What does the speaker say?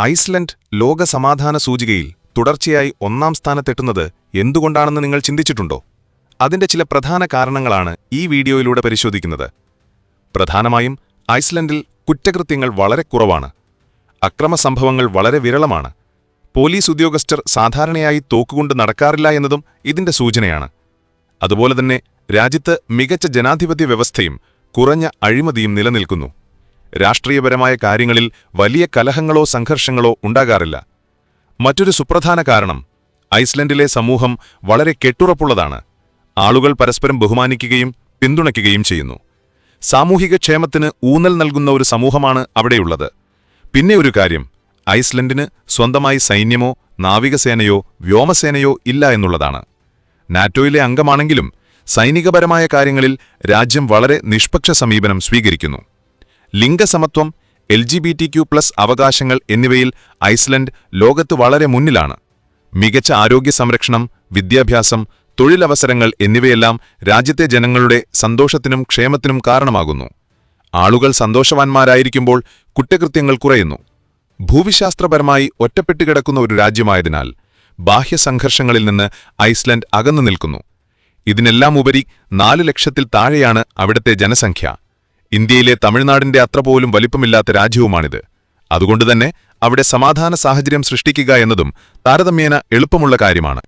Iceland ലോക സമാധാന സൂചികയിൽ തുടർച്ചയായി ഒന്നാം സ്ഥാനത്തെത്തുന്നത് എന്തുകൊണ്ടാണെന്ന് നിങ്ങൾ ചിന്തിച്ചിട്ടുണ്ടോ? അതിന്റെ ചില പ്രധാന കാരണങ്ങളാണ് ഈ വീഡിയോയിലൂടെ പരിശോധിക്കുന്നത്. പ്രധാനമായും ഐസ്ലൻഡിൽ കുറ്റകൃത്യങ്ങൾ വളരെ കുറവാണ്. അക്രമസംഭവങ്ങൾ വളരെ വിരളമാണ്. പോലീസ് ഉദ്യോഗസ്ഥർ സാധാരണയായി തോക്കുകൊണ്ട് നടക്കാറില്ല എന്നതും ഇതിന്റെ സൂചനയാണ്. അതുപോലെ തന്നെ രാജ്യത്ത് മികച്ച ജനാധിപത്യ വ്യവസ്ഥയും കുറഞ്ഞ അഴിമതിയും നിലനിൽക്കുന്നു. രാഷ്ട്രീയപരമായ കാര്യങ്ങളിൽ വലിയ കലഹങ്ങളോ സംഘർഷങ്ങളോ ഉണ്ടാകാറില്ല. മറ്റൊരു സുപ്രധാന കാരണം ഐസ്ലൻഡിലെ സമൂഹം വളരെ കെട്ടുറപ്പുള്ളതാണ്. ആളുകൾ പരസ്പരം ബഹുമാനിക്കുകയും പിന്തുണയ്ക്കുകയും ചെയ്യുന്നു. സാമൂഹിക ക്ഷേമത്തിന് ഊന്നൽ നൽകുന്ന ഒരു സമൂഹമാണ് അവിടെയുള്ളത്. പിന്നെ ഒരു കാര്യം ഐസ്ലൻഡിന് സ്വന്തമായി സൈന്യമോ നാവികസേനയോ വ്യോമസേനയോ ഇല്ല എന്നുള്ളതാണ്. നാറ്റോയിലെ അംഗമാണെങ്കിലും സൈനികപരമായ കാര്യങ്ങളിൽ രാജ്യം വളരെ നിഷ്പക്ഷ സമീപനം സ്വീകരിക്കുന്നു. ലിംഗസമത്വം L G B T Q plus അവകാശങ്ങൾ എന്നിവയിൽ ഐസ്ലൻഡ് ലോകത്ത് വളരെ മുന്നിലാണ്. മികച്ച ആരോഗ്യ സംരക്ഷണം വിദ്യാഭ്യാസം തൊഴിലവസരങ്ങൾ എന്നിവയെല്ലാം രാജ്യത്തെ ജനങ്ങളുടെ സന്തോഷത്തിനും ക്ഷേമത്തിനും കാരണമാകുന്നു. ആളുകൾ സന്തോഷവാന്മാരായിരിക്കുമ്പോൾ കുറ്റകൃത്യങ്ങൾ കുറയുന്നു. ഭൂവിശാസ്ത്രപരമായി ഒറ്റപ്പെട്ടുകിടക്കുന്ന ഒരു രാജ്യമായതിനാൽ ബാഹ്യ സംഘർഷങ്ങളിൽ നിന്ന് ഐസ്ലൻഡ് അകന്നു നിൽക്കുന്നു. ഇതിനെല്ലാം ഉപരി നാല് ലക്ഷത്തിൽ താഴെയാണ് അവിടുത്തെ ജനസംഖ്യ. ഇന്ത്യയിലെ തമിഴ്നാടിന്റെ അത്ര പോലും വലിപ്പമില്ലാത്ത രാജ്യവുമാണിത്. അതുകൊണ്ടുതന്നെ അവിടെ സമാധാന സാഹചര്യം സൃഷ്ടിക്കുക എന്നതും താരതമ്യേന എളുപ്പമുള്ള കാര്യമാണ്.